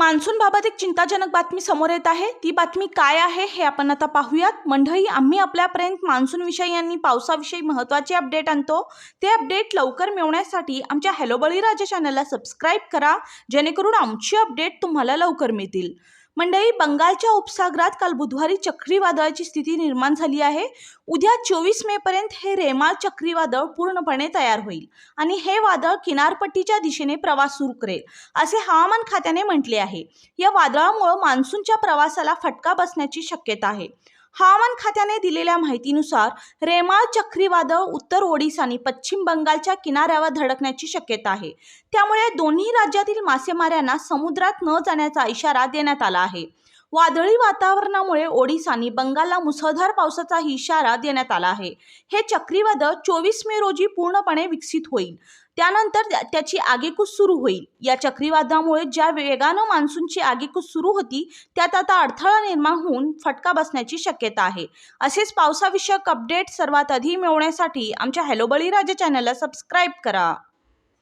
मान्सूनबाबत एक चिंताजनक बातमी समोर येत आहे. ती बातमी काय आहे हे आपण आता पाहूयात. मंडळी आम्ही आपल्यापर्यंत मान्सूनविषयी आणि पावसाविषयी महत्त्वाचे अपडेट आणतो. ते अपडेट लवकर मिळवण्यासाठी आमच्या हॅलो बळीराजा चॅनलला सबस्क्राईब करा जेणेकरून आमची अपडेट तुम्हाला लवकर मिळतील. मंडळी बंगालच्या उपसागरात काल बुधवारी चक्रीवादळाची स्थिती निर्माण झाली आहे. उद्या चोवीस मेपर्यंत हे रेमाळ चक्रीवादळ पूर्णपणे तयार होईल आणि हे वादळ किनारपट्टीच्या दिशेने प्रवास सुरू करेल असे हवामान खात्याने म्हटले आहे. या वादळामुळे मान्सूनच्या प्रवासाला फटका बसण्याची शक्यता आहे. हवामान खात्याने दिलेल्या माहितीनुसार रेमाळ चक्रीवादळ उत्तर ओडिसा आणि पश्चिम बंगालच्या किनाऱ्यावर धडकण्याची शक्यता आहे. त्यामुळे दोन्ही राज्यातील मासेमाऱ्यांना समुद्रात न जाण्याचा इशारा देण्यात आला आहे. वादळी वातावरणामुळे ओडिसानी बंगालला मुसळधार पावसाचा इशारा देण्यात आला आहे. हे चक्रीवादळ चोवीस मे रोजी पूर्णपणे विकसित होईल. त्यानंतर त्याची आगेकूच सुरू होईल. या चक्रीवादळामुळे ज्या वेगानं मान्सूनची आगेकूच सुरू होती त्यात आता अडथळा निर्माण होऊन फटका बसण्याची शक्यता आहे. असेच पावसाविषयक अपडेट सर्वात आधी मिळवण्यासाठी आमच्या हॅलो बळीराजा चॅनलला सबस्क्राईब करा.